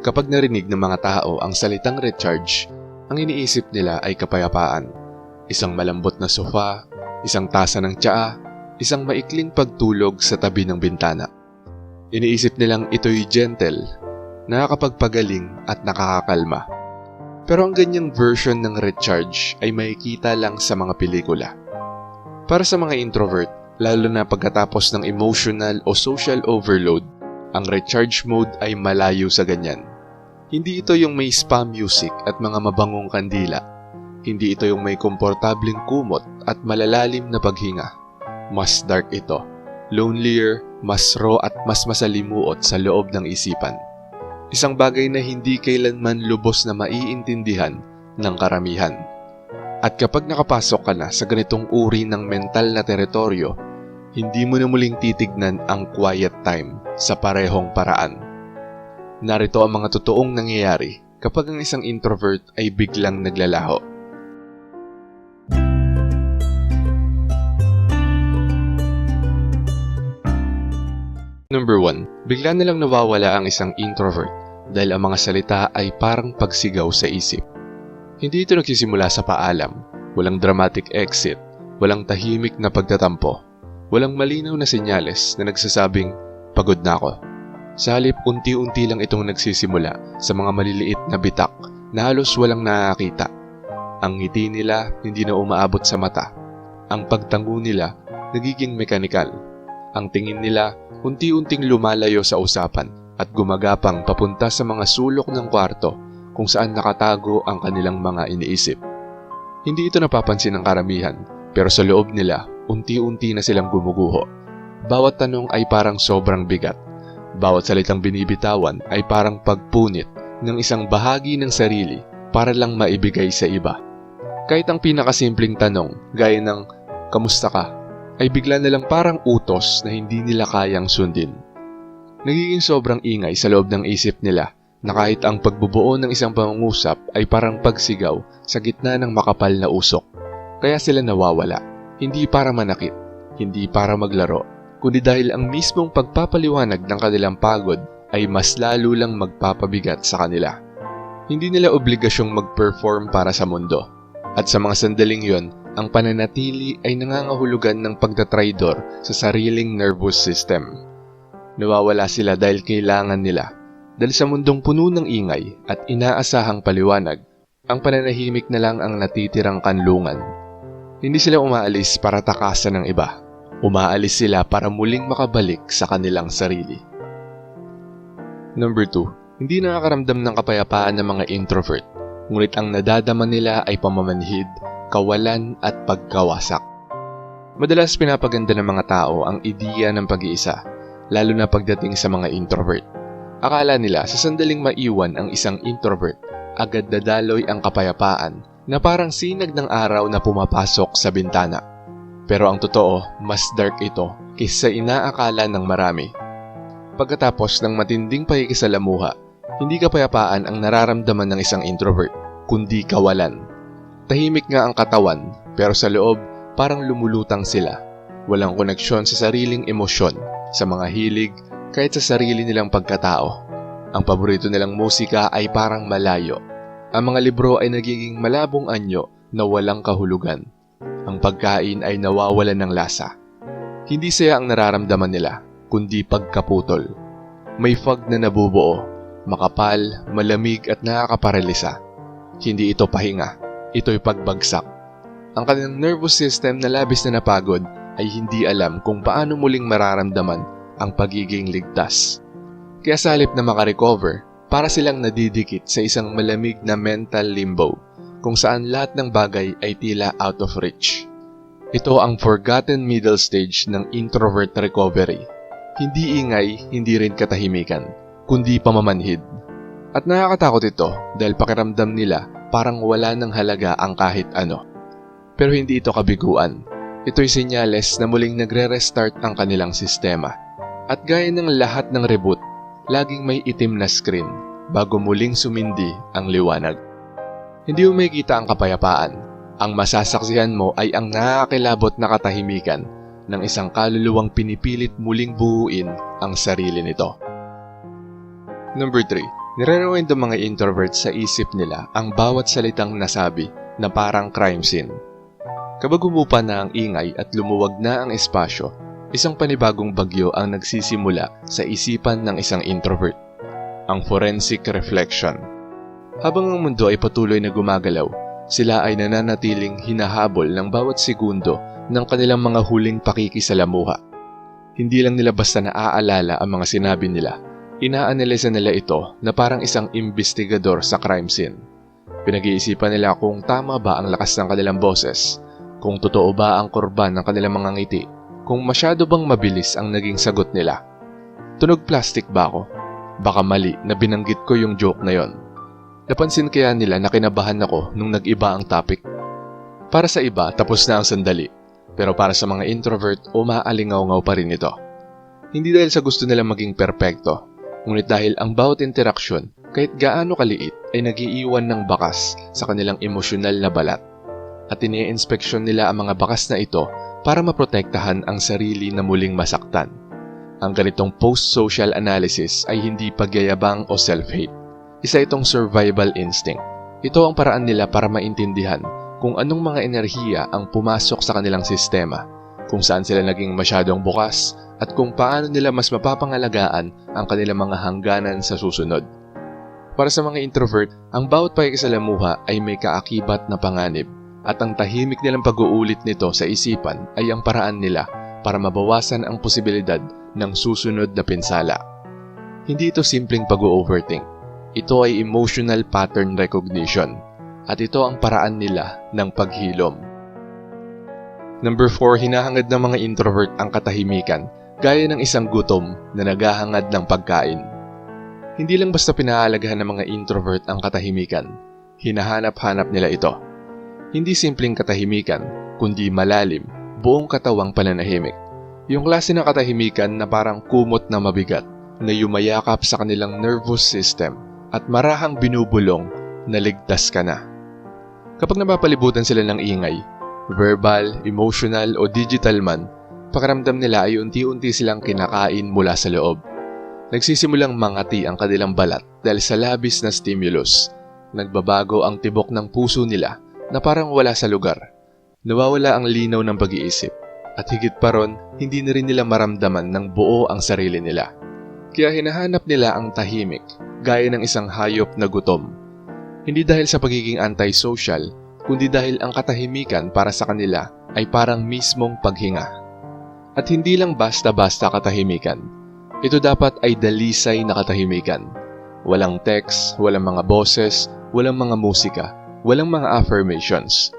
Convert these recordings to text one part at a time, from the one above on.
Kapag narinig ng mga tao ang salitang recharge, ang iniisip nila ay kapayapaan. Isang malambot na sofa, isang tasa ng tsaa, isang maikling pagtulog sa tabi ng bintana. Iniisip nilang ito'y gentle, nakakapagpagaling at nakakakalma. Pero ang ganyang version ng recharge ay makikita lang sa mga pelikula. Para sa mga introvert, lalo na pagkatapos ng emotional o social overload, ang recharge mode ay malayo sa ganyan. Hindi ito yung may spa music at mga mabangong kandila. Hindi ito yung may komportabling kumot at malalalim na paghinga. Mas dark ito. Lonelier, mas raw at mas masalimuot sa loob ng isipan. Isang bagay na hindi kailanman lubos na maiintindihan ng karamihan. At kapag nakapasok ka na sa ganitong uri ng mental na teritoryo, hindi mo na muling titignan ang quiet time sa parehong paraan. Narito ang mga totoong nangyayari kapag ang isang introvert ay biglang naglalaho. Number 1. Bigla na lang nawawala ang isang introvert dahil ang mga salita ay parang pagsigaw sa isip. Hindi ito nagsisimula sa paalam, walang dramatic exit, walang tahimik na pagtatampo, walang malinaw na senyales na nagsasabing, pagod na ako. Sa halip, unti-unti lang itong nagsisimula sa mga maliliit na bitak na halos walang nakakita. Ang ngiti nila hindi na umaabot sa mata. Ang pagtango nila nagiging mekanikal. Ang tingin nila unti-unting lumalayo sa usapan at gumagapang papunta sa mga sulok ng kwarto kung saan nakatago ang kanilang mga iniisip. Hindi ito napapansin ng karamihan pero sa loob nila unti-unti na silang gumuguho. Bawat tanong ay parang sobrang bigat. Bawat salitang binibitawan ay parang pagpunit ng isang bahagi ng sarili para lang maibigay sa iba. Kahit ang pinakasimpleng tanong, gaya ng, Kamusta ka? ay bigla na lang parang utos na hindi nila kayang sundin. Nagiging sobrang ingay sa loob ng isip nila na kahit ang pagbubuo ng isang pangungusap ay parang pagsigaw sa gitna ng makapal na usok. Kaya sila nawawala, hindi para manakit, hindi para maglaro, kundi dahil ang mismong pagpapaliwanag ng kanilang pagod ay mas lalo lang magpapabigat sa kanila. Hindi nila obligasyong mag-perform para sa mundo. At sa mga sandaling yon, ang pananatili ay nangangahulugan ng pagtatraidor sa sariling nervous system. Nawawala sila dahil kailangan nila. Dahil sa mundong puno ng ingay at inaasahang paliwanag, ang pananahimik na lang ang natitirang kanlungan. Hindi sila umaalis para takasan ng iba. Umaalis sila para muling makabalik sa kanilang sarili. Number 2. Hindi nakakaramdam ng kapayapaan ng mga introvert, ngunit ang nadadama nila ay pamamanhid, kawalan at pagkawasak. Madalas pinapaganda ng mga tao ang ideya ng pag-iisa, lalo na pagdating sa mga introvert. Akala nila sa sandaling maiwan ang isang introvert, agad dadaloy ang kapayapaan na parang sinag ng araw na pumapasok sa bintana. Pero ang totoo, mas dark ito kaysa inaakala ng marami. Pagkatapos ng matinding pakikisalamuha, hindi kapayapaan ang nararamdaman ng isang introvert, kundi kawalan. Tahimik nga ang katawan, pero sa loob, parang lumulutang sila. Walang koneksyon sa sariling emosyon, sa mga hilig, kahit sa sarili nilang pagkatao. Ang paborito nilang musika ay parang malayo. Ang mga libro ay nagiging malabong anyo na walang kahulugan. Ang pagkain ay nawawalan ng lasa. Hindi saya ang nararamdaman nila, kundi pagkaputol. May fog na nabubuo, makapal, malamig at nakakaparalisa. Hindi ito pahinga, ito'y pagbagsak. Ang kanilang nervous system na labis na napagod ay hindi alam kung paano muling mararamdaman ang pagiging ligtas. Kaya sa na makarecover, para silang nadidikit sa isang malamig na mental limbo kung saan lahat ng bagay ay tila out of reach. Ito ang forgotten middle stage ng introvert recovery. Hindi ingay, hindi rin katahimikan, kundi pamamanhid. At nakakatakot ito dahil pakiramdam nila parang wala ng halaga ang kahit ano. Pero hindi ito kabiguan. Ito'y senyales na muling nagre-restart ang kanilang sistema. At gaya ng lahat ng reboot, laging may itim na screen bago muling sumindi ang liwanag. Hindi mo makikita ang kapayapaan. Ang masasaksihan mo ay ang nakakilabot na katahimikan ng isang kaluluwang pinipilit muling buuin ang sarili nito. Number 3. Nire-rewind ng mga introvert sa isip nila ang bawat salitang nasabi na parang crime scene. Kapag umupa na ang ingay at lumuwag na ang espasyo, isang panibagong bagyo ang nagsisimula sa isipan ng isang introvert. Ang forensic reflection. Habang ang mundo ay patuloy na gumagalaw, sila ay nananatiling hinahabol ng bawat segundo ng kanilang mga huling pakikisalamuha. Hindi lang nila basta naaalala ang mga sinabi nila, inaanalisa nila ito na parang isang investigador sa crime scene. Pinag-iisipan nila kung tama ba ang lakas ng kanilang boses, kung totoo ba ang korban ng kanilang mga ngiti, kung masyado bang mabilis ang naging sagot nila. Tunog plastic ba ako? Baka mali na binanggit ko yung joke na yon. Napansin kaya nila na kinabahan ako nung nag-iba ang topic. Para sa iba, tapos na ang sandali. Pero para sa mga introvert, umaalingaw-ngaw pa rin ito. Hindi dahil sa gusto nila maging perpekto, ngunit dahil ang bawat interaksyon, kahit gaano kaliit, ay nagiiwan ng bakas sa kanilang emosyonal na balat. At ini-inspeksyon nila ang mga bakas na ito para maprotektahan ang sarili na muling masaktan. Ang ganitong post-social analysis ay hindi pagyayabang o self-hate. Isa itong survival instinct. Ito ang paraan nila para maintindihan kung anong mga enerhiya ang pumasok sa kanilang sistema, kung saan sila naging masyadong bukas, at kung paano nila mas mapapangalagaan ang kanilang mga hangganan sa susunod. Para sa mga introvert, ang bawat pakikisalamuha ay may kaakibat na panganib at ang tahimik nilang pag-uulit nito sa isipan ay ang paraan nila para mabawasan ang posibilidad ng susunod na pinsala. Hindi ito simpleng pag-overthink. Ito ay emotional pattern recognition at ito ang paraan nila ng paghilom. Number 4, hinahangad ng mga introvert ang katahimikan gaya ng isang gutom na naghahangad ng pagkain. Hindi lang basta pinaalagahan ng mga introvert ang katahimikan, hinahanap-hanap nila ito. Hindi simpleng katahimikan, kundi malalim, buong katawang pananahimik. Yung klase ng katahimikan na parang kumot na mabigat na yumayakap sa kanilang nervous system at marahang binubulong na ligtas ka na. Kapag napapalibutan sila ng ingay, verbal, emotional o digital man, pakiramdam nila ay unti-unti silang kinakain mula sa loob. Nagsisimulang mangati ang kanilang balat dahil sa labis na stimulus. Nagbabago ang tibok ng puso nila na parang wala sa lugar. Nawawala ang linaw ng pag-iisip. At higit pa ron, hindi na rin nila maramdaman ng buo ang sarili nila. Kaya hinahanap nila ang tahimik, gaya ng isang hayop na gutom. Hindi dahil sa pagiging antisocial, kundi dahil ang katahimikan para sa kanila ay parang mismong paghinga. At hindi lang basta-basta katahimikan. Ito dapat ay dalisay na katahimikan. Walang text, walang mga boses, walang mga musika, walang mga affirmations.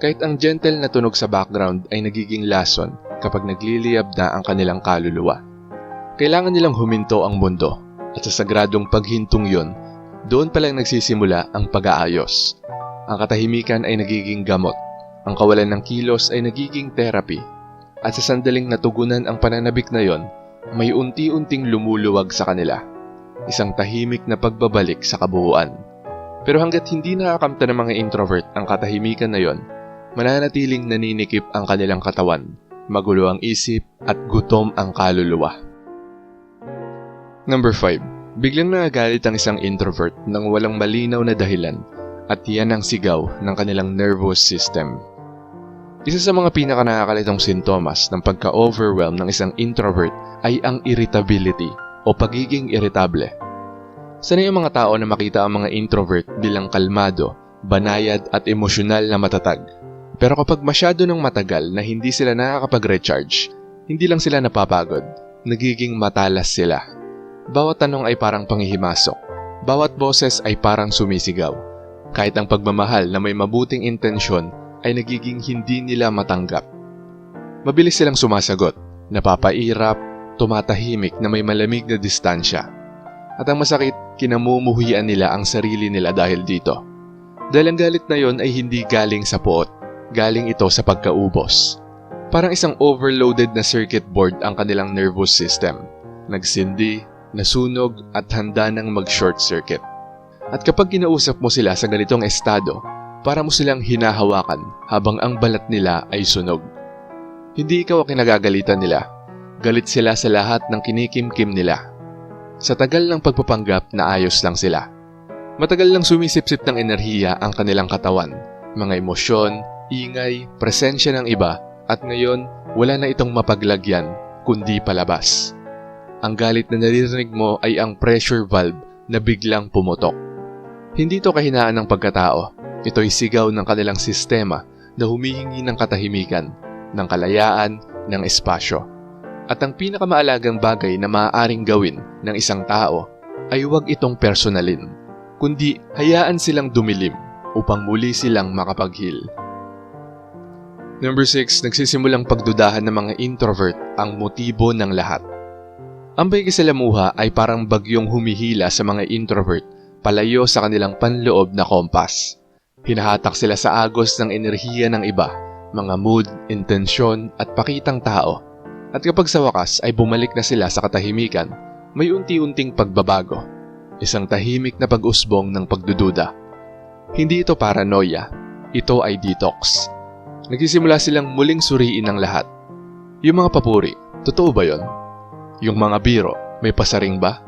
Kahit ang gentle na tunog sa background ay nagiging lason kapag nagliliyab na ang kanilang kaluluwa. Kailangan nilang huminto ang mundo at sa sagradong paghintong yon, doon pa lang nagsisimula ang pag-aayos. Ang katahimikan ay nagiging gamot, ang kawalan ng kilos ay nagiging therapy, at sa sandaling natugunan ang pananabik na yon, may unti-unting lumuluwag sa kanila. Isang tahimik na pagbabalik sa kabuuan. Pero hanggat hindi nakakamta ng mga introvert ang katahimikan na yon, mananatiling naninikip ang kanilang katawan, magulo ang isip at gutom ang kaluluwa. Number 5. Biglang nagagalit ang isang introvert nang walang malinaw na dahilan at yan ang sigaw ng kanilang nervous system. Isa sa mga pinaka nakakalitong sintomas ng pagka-overwhelm ng isang introvert ay ang irritability o pagiging irritable. Sanay ang mga tao na makita ang mga introvert bilang kalmado, banayad at emosyonal na matatag. Pero kapag masyado ng matagal na hindi sila nakakapag-recharge, hindi lang sila napapagod, nagiging matalas sila. Bawat tanong ay parang panghihimasok. Bawat boses ay parang sumisigaw. Kahit ang pagmamahal na may mabuting intensyon ay nagiging hindi nila matanggap. Mabilis silang sumasagot, napapairap, tumatahimik na may malamig na distansya. At ang masakit, kinamumuhian nila ang sarili nila dahil dito. Dahil ang galit na yon ay hindi galing sa puot, galing ito sa pagkaubos. Parang isang overloaded na circuit board ang kanilang nervous system. Nagsindi, nasunog at handa ng mag-short circuit. At kapag kinausap mo sila sa ganitong estado, para mo silang hinahawakan habang ang balat nila ay sunog. Hindi ikaw ang kinagagalitan nila. Galit sila sa lahat ng kinikimkim nila. Sa tagal ng pagpapanggap na ayos lang sila. Matagal lang sumisipsip ng enerhiya ang kanilang katawan, mga emosyon, ingay, presensya ng iba at ngayon wala na itong mapaglagyan kundi palabas. Ang galit na naririnig mo ay ang pressure valve na biglang pumutok. Hindi ito kahinaan ng pagkatao. Ito'y sigaw ng kanilang sistema na humihingi ng katahimikan, ng kalayaan, ng espasyo. At ang pinakamaalagang bagay na maaaring gawin ng isang tao ay huwag itong personalin, kundi hayaan silang dumilim upang muli silang makapaghil. Number 6, nagsisimulang pagdudahan ng mga introvert ang motibo ng lahat. Ang paikisalamuha ay parang bagyong humihila sa mga introvert palayo sa kanilang panloob na kompas. Hinahatak sila sa agos ng enerhiya ng iba, mga mood, intensyon at pakitang tao. At kapag sa wakas ay bumalik na sila sa katahimikan, may unti-unting pagbabago. Isang tahimik na pag-usbong ng pagdududa. Hindi ito paranoia, ito ay detox. Nagsisimula silang muling suriin ang lahat. Yung mga papuri, totoo ba yon? Yung mga biro, may pasaring ba?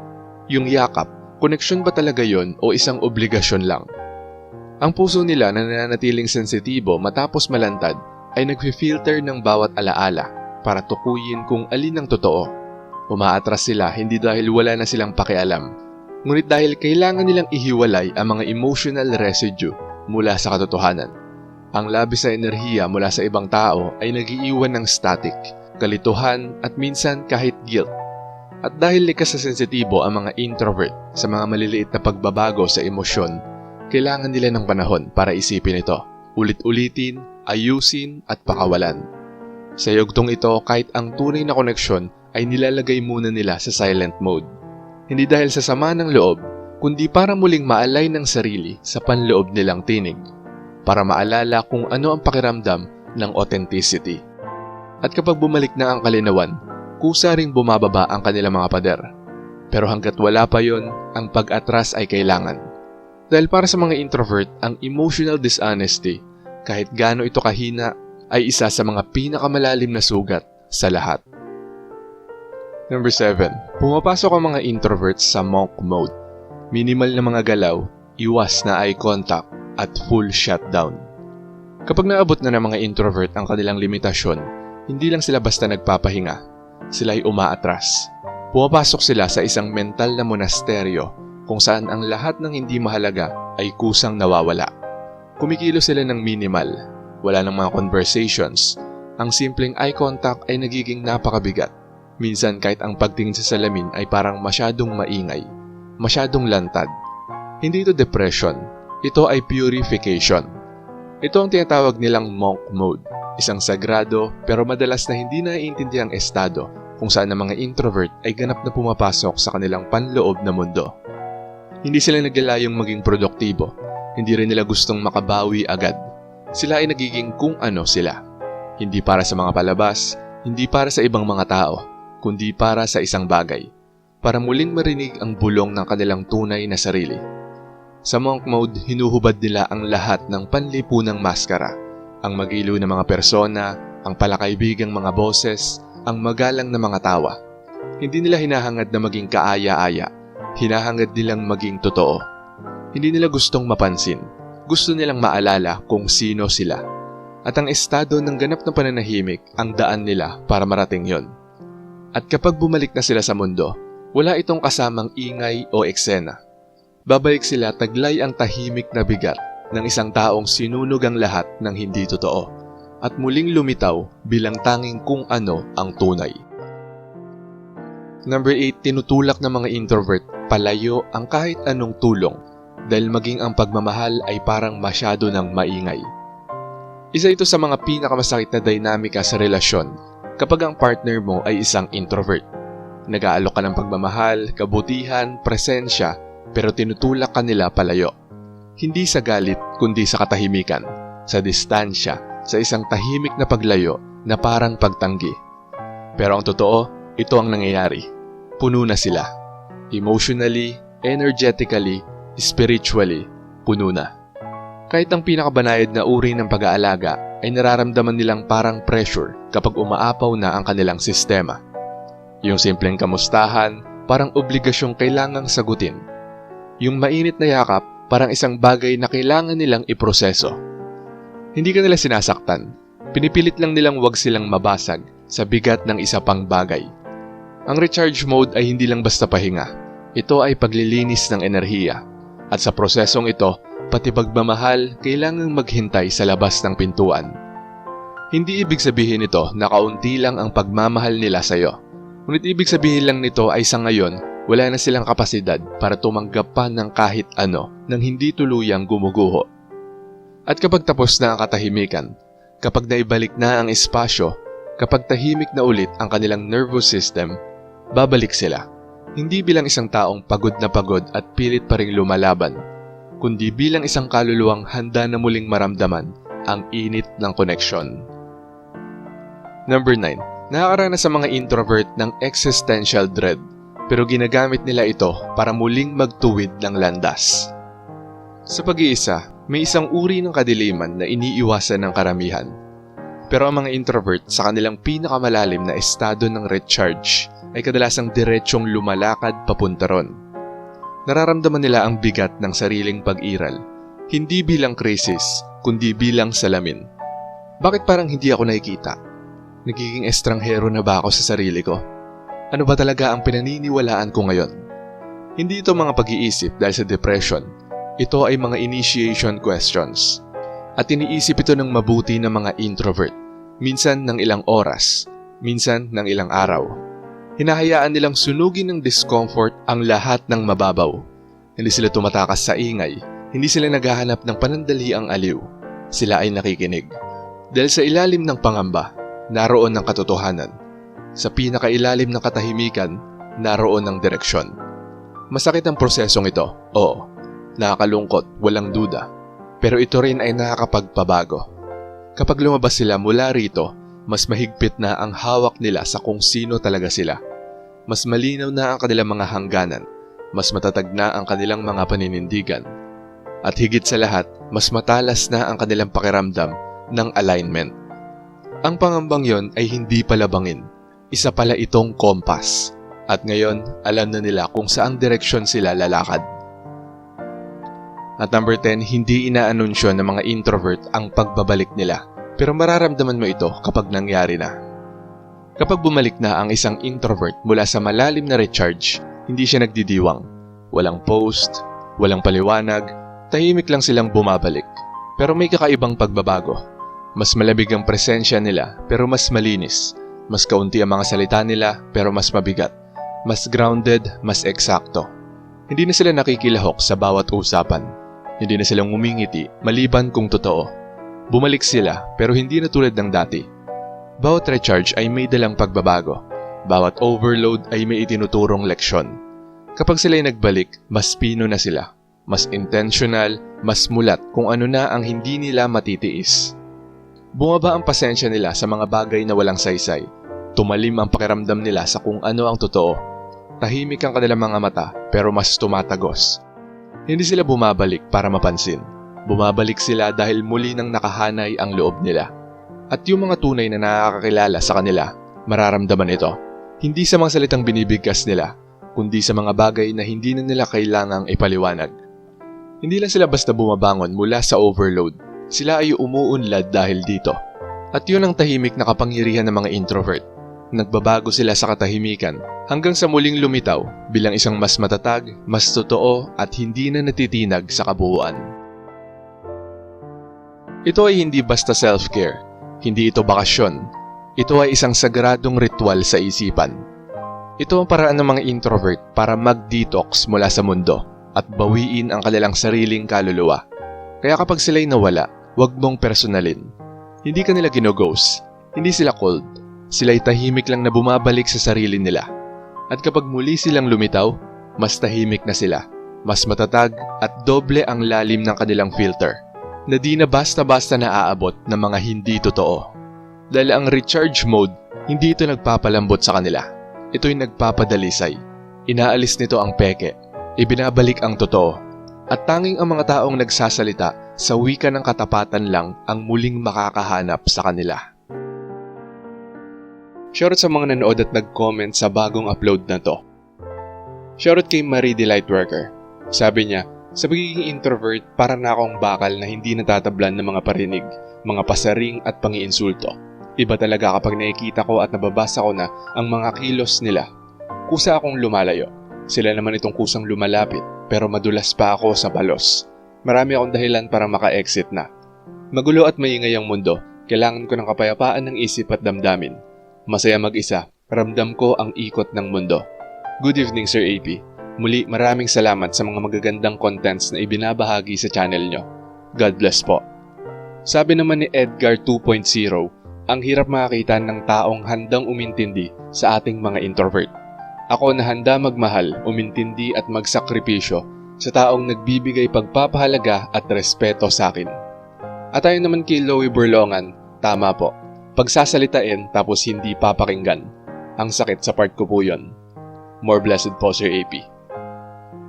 Yung yakap, koneksyon ba talaga yon o isang obligasyon lang? Ang puso nila na nananatiling sensitibo matapos malantad ay nagfi-filter ng bawat alaala para tukuyin kung alin ang totoo. Umaatras sila hindi dahil wala na silang pakialam, ngunit dahil kailangan nilang ihiwalay ang mga emotional residue mula sa katotohanan. Ang labis na enerhiya mula sa ibang tao ay nagiiwan ng static, kalituhan at minsan kahit guilt. At dahil likas sa sensitibo ang mga introvert sa mga maliliit na pagbabago sa emosyon, kailangan nila ng panahon para isipin ito, ulit-ulitin, ayusin at pakawalan. Sa yugtong ito, kahit ang tunay na koneksyon ay nilalagay muna nila sa silent mode. Hindi dahil sa sama ng loob, kundi para muling maalay ng sarili sa panloob nilang tinig para maalala kung ano ang pakiramdam ng authenticity. At kapag bumalik na ang kalinawan, kusa ring bumababa ang kanilang mga pader. Pero hanggat wala pa yon, ang pag-atras ay kailangan. Dahil para sa mga introvert, ang emotional dishonesty, kahit gaano ito kahina, ay isa sa mga pinakamalalim na sugat sa lahat. Number 7. Pumapasok ang mga introverts sa monk mode. Minimal na mga galaw, iwas na eye contact, at full shutdown. Kapag naabot na ng mga introvert ang kanilang limitasyon, hindi lang sila basta nagpapahinga, sila ay umaatras. Pumapasok sila sa isang mental na monasteryo kung saan ang lahat ng hindi mahalaga ay kusang nawawala. Kumikilo sila ng minimal, wala ng mga conversations, ang simpleng eye contact ay nagiging napakabigat. Minsan kahit ang pagtingin sa salamin ay parang masyadong maingay, masyadong lantad. Hindi ito depression, ito ay purification. Ito ang tinatawag nilang monk mode, isang sagrado pero madalas na hindi naiintindihang estado kung saan ang mga introvert ay ganap na pumapasok sa kanilang panloob na mundo. Hindi sila naglalayong maging produktibo, hindi rin nila gustong makabawi agad. Sila ay nagiging kung ano sila. Hindi para sa mga palabas, hindi para sa ibang mga tao, kundi para sa isang bagay. Para muling marinig ang bulong ng kanilang tunay na sarili. Sa monk mode, hinuhubad nila ang lahat ng panlipunang maskara. Ang magiliw na mga persona, ang palakaibigang mga boses, ang magalang na mga tawa. Hindi nila hinahangad na maging kaaya-aya. Hinahangad nilang maging totoo. Hindi nila gustong mapansin. Gusto nilang maalala kung sino sila. At ang estado ng ganap na pananahimik ang daan nila para marating yon. At kapag bumalik na sila sa mundo, wala itong kasamang ingay o eksena babalik sila taglay ang tahimik na bigat ng isang taong sinunog ang lahat ng hindi totoo at muling lumitaw bilang tanging kung ano ang tunay. Number 8, tinutulak ng mga introvert palayo ang kahit anong tulong dahil maging ang pagmamahal ay parang masyado ng maingay. Isa ito sa mga pinakamasakit na dinamika sa relasyon kapag ang partner mo ay isang introvert. Nag-aalok ka ng pagmamahal, kabutihan, presensya pero tinutulak ka nila palayo. Hindi sa galit kundi sa katahimikan, sa distansya, sa isang tahimik na paglayo na parang pagtanggi. Pero ang totoo, ito ang nangyayari. Puno na sila. Emotionally, energetically, spiritually, puno na. Kahit ang pinakabanayad na uri ng pag-aalaga ay nararamdaman nilang parang pressure kapag umaapaw na ang kanilang sistema. Yung simpleng kamustahan, parang obligasyong kailangang sagutin. Yung mainit na yakap parang isang bagay na kailangan nilang iproseso. Hindi ka nila sinasaktan. Pinipilit lang nilang wag silang mabasag sa bigat ng isa pang bagay. Ang recharge mode ay hindi lang basta pahinga. Ito ay paglilinis ng enerhiya. At sa prosesong ito, pati pagmamahal kailangang maghintay sa labas ng pintuan. Hindi ibig sabihin nito na kaunti lang ang pagmamahal nila sa iyo. Ngunit ibig sabihin lang nito ay sa ngayon, wala na silang kapasidad para tumanggap pa ng kahit ano nang hindi tuluyang gumuguho. At kapag tapos na ang katahimikan, kapag naibalik na ang espasyo, kapag tahimik na ulit ang kanilang nervous system, babalik sila. Hindi bilang isang taong pagod na pagod at pilit pa ring lumalaban, kundi bilang isang kaluluwang handa na muling maramdaman ang init ng koneksyon. Number 9. Nakakaranas sa mga introvert ng existential dread pero ginagamit nila ito para muling magtuwid ng landas. Sa pag-iisa, may isang uri ng kadiliman na iniiwasan ng karamihan. Pero ang mga introvert sa kanilang pinakamalalim na estado ng recharge ay kadalasang diretsyong lumalakad papunta ron. Nararamdaman nila ang bigat ng sariling pag-iral, hindi bilang krisis, kundi bilang salamin. Bakit parang hindi ako nakikita? Nagiging estranghero na ba ako sa sarili ko? Ano ba talaga ang pinaniniwalaan ko ngayon? Hindi ito mga pag-iisip dahil sa depression. Ito ay mga initiation questions. At iniisip ito ng mabuti ng mga introvert. Minsan ng ilang oras, minsan ng ilang araw. Hinahayaan nilang sunugin ng discomfort ang lahat ng mababaw. Hindi sila tumatakas sa ingay, hindi sila naghahanap ng panandaliang aliw. Sila ay nakikinig. Dahil sa ilalim ng pangamba, naroon ang katotohanan. Sa pinakailalim ng katahimikan, naroon ang direksyon. Masakit ang prosesong ito, oo. Nakakalungkot, walang duda. Pero ito rin ay nakakapagpabago. Kapag lumabas sila mula rito, mas mahigpit na ang hawak nila sa kung sino talaga sila. Mas malinaw na ang kanilang mga hangganan. Mas matatag na ang kanilang mga paninindigan. At higit sa lahat, mas matalas na ang kanilang pakiramdam ng alignment. Ang pangambang yon ay hindi palabangin. Isa pala itong kompas. At ngayon, alam na nila kung saang direksyon sila lalakad. At number 10, hindi inaanunsyo ng mga introvert ang pagbabalik nila. Pero mararamdaman mo ito kapag nangyari na. Kapag bumalik na ang isang introvert mula sa malalim na recharge, hindi siya nagdidiwang. Walang post, walang paliwanag, tahimik lang silang bumabalik. Pero may kakaibang pagbabago. Mas malamig ang presensya nila pero mas malinis. Mas kaunti ang mga salita nila pero mas mabigat. Mas grounded, mas eksakto. Hindi na sila nakikilahok sa bawat usapan. Hindi na silang ngumingiti maliban kung totoo. Bumalik sila pero hindi na tulad ng dati. Bawat recharge ay may dalang pagbabago. Bawat overload ay may itinuturong leksyon. Kapag sila ay nagbalik, mas pino na sila. Mas intentional, mas mulat kung ano na ang hindi nila matitiis. Bumaba ang pasensya nila sa mga bagay na walang saysay. Tumalim ang pakiramdam nila sa kung ano ang totoo. Tahimik ang kanilang mga mata pero mas tumatagos. Hindi sila bumabalik para mapansin. Bumabalik sila dahil muli nang nakahanay ang loob nila. At yung mga tunay na nakakakilala sa kanila, mararamdaman ito. Hindi sa mga salitang binibigkas nila, kundi sa mga bagay na hindi na nila kailangang ipaliwanag. Hindi lang sila basta bumabangon mula sa overload, sila ay umuunlad dahil dito. At yun ang tahimik na kapangyarihan ng mga introvert. Nagbabago sila sa katahimikan hanggang sa muling lumitaw bilang isang mas matatag, mas totoo at hindi na natitinag sa kabuuan. Ito ay hindi basta self-care, hindi ito bakasyon. Ito ay isang sagradong ritual sa isipan. Ito ang paraan ng mga introvert para mag-detox mula sa mundo at bawiin ang kanilang sariling kaluluwa. Kaya kapag sila'y nawala, huwag mong personalin. Hindi ka nila ginoghost, hindi sila cold. Sila'y tahimik lang na bumabalik sa sarili nila. At kapag muli silang lumitaw, mas tahimik na sila. Mas matatag at doble ang lalim ng kanilang filter na di na basta-basta naaabot ng mga hindi totoo. Dahil ang recharge mode, hindi ito nagpapalambot sa kanila. Ito'y nagpapadalisay. Inaalis nito ang peke. Ibinabalik ang totoo. At tanging ang mga taong nagsasalita sa wika ng katapatan lang ang muling makakahanap sa kanila. Shoutout sa mga nanood at nag-comment sa bagong upload na to. Shoutout kay Marie the Lightworker. Sabi niya, sa pagiging introvert, para na akong bakal na hindi natatablan ng mga parinig, mga pasaring at pangiinsulto. Iba talaga kapag nakikita ko at nababasa ko na ang mga kilos nila. Kusa akong lumalayo. Sila naman itong kusang lumalapit, pero madulas pa ako sa balos. Marami akong dahilan para maka-exit na. Magulo at maingay ang mundo, kailangan ko ng kapayapaan ng isip at damdamin. Masaya mag-isa, ramdam ko ang ikot ng mundo. Good evening Sir AP. Muli maraming salamat sa mga magagandang contents na ibinabahagi sa channel nyo. God bless po. Sabi naman ni Edgar 2.0, ang hirap makakita ng taong handang umintindi sa ating mga introvert. Ako na handa magmahal, umintindi at magsakripisyo sa taong nagbibigay pagpapahalaga at respeto sa akin. At tayo naman kay Loie Burlongan, tama po. Pagsasalitain tapos hindi papakinggan. Ang sakit sa part ko po yun. More blessed po Sir AP.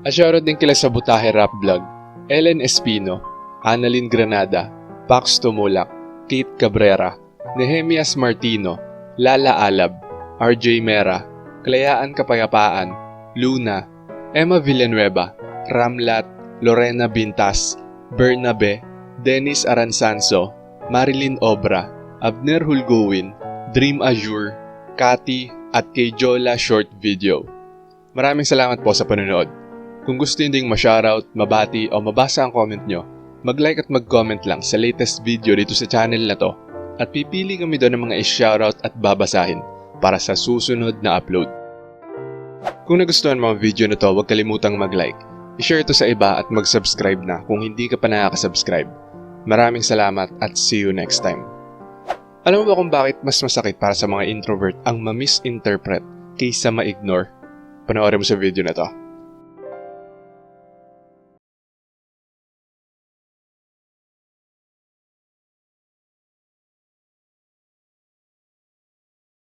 Shoutout din kila sa Butahe Rap Vlog, Ellen Espino, Annalyn Granada, Pax Tumulak, Kate Cabrera, Nehemias Martino, Lala Alab, RJ Mera, Kalayaan Kapayapaan, Luna, Emma Villanueva, Ramlat, Lorena Bintas, Bernabe, Dennis Aransanso, Marilyn Obra, Abner Hulgowin, Dream Azure, Kati, at kay Jola Short Video. Maraming salamat po sa panonood. Kung gusto ding ma-shoutout, mabati o mabasa ang comment nyo, mag-like at mag-comment lang sa latest video dito sa channel na to at pipili kami doon ng mga i-shoutout at babasahin para sa susunod na upload. Kung nagustuhan mo ang video na to, huwag kalimutang mag-like. I-share ito sa iba at mag-subscribe na kung hindi ka pa nakaka-subscribe. Maraming salamat at see you next time. Alam mo ba kung bakit mas masakit para sa mga introvert ang ma-misinterpret kaysa ma-ignore? Panoorin mo sa video na to.